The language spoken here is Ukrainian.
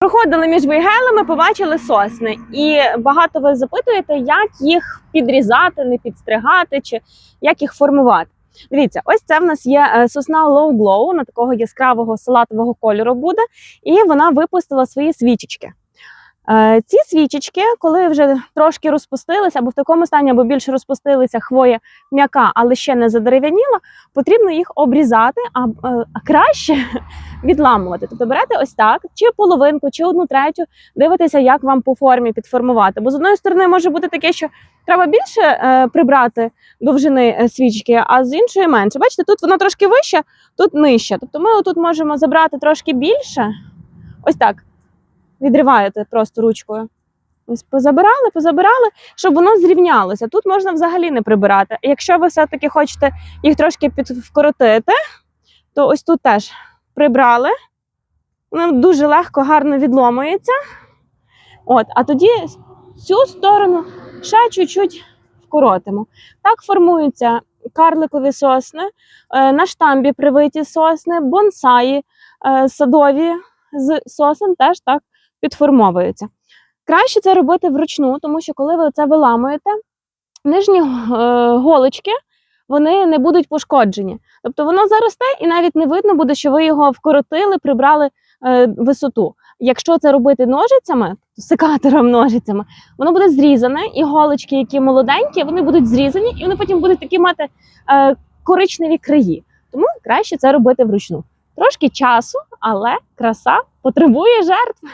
Проходили між вигелами, побачили сосни, і багато ви запитуєте, як їх підрізати, не підстригати, чи як їх формувати. Дивіться, ось це в нас є е, сосна Low Glow, на такого яскравого салатового кольору буде, і вона випустила свої свічечки. Е, Ці свічечки, коли вже трошки розпустилися, або в такому стані, або більше розпустилися хвоя м'яка, але ще не задерев'яніла, потрібно їх обрізати, а, е, а краще відламувати. Тобто берете ось так, чи половинку, чи одну третю, дивитеся, як вам по формі підформувати. Бо з одної сторони може бути таке, що треба більше е, прибрати довжини е, свічки, а з іншої менше. Бачите, тут вона трошки вища, тут нижча. Тобто ми тут можемо забрати трошки більше. Ось так. Відриваєте просто ручкою. Ось позабирали, позабирали, щоб воно зрівнялося. Тут можна взагалі не прибирати. Якщо ви все-таки хочете їх трошки підвкоротити, то ось тут теж прибрали. Воно дуже легко, гарно відломується. От, а тоді цю сторону ще чуть-чуть вкоротимо. Так формуються карликові сосни, е, на штамбі привиті сосни, бонсаї е, садові з сосен теж так підформовуються. Краще це робити вручну, тому що коли ви це виламуєте, нижні е, голочки вони не будуть пошкоджені. Тобто воно заросте і навіть не видно буде, що ви його вкоротили, прибрали е, висоту. Якщо це робити ножицями, секатором ножицями, воно буде зрізане, і голочки, які молоденькі, вони будуть зрізані, і вони потім будуть такі мати е, коричневі краї. Тому краще це робити вручну. Трошки часу, але краса потребує жертв.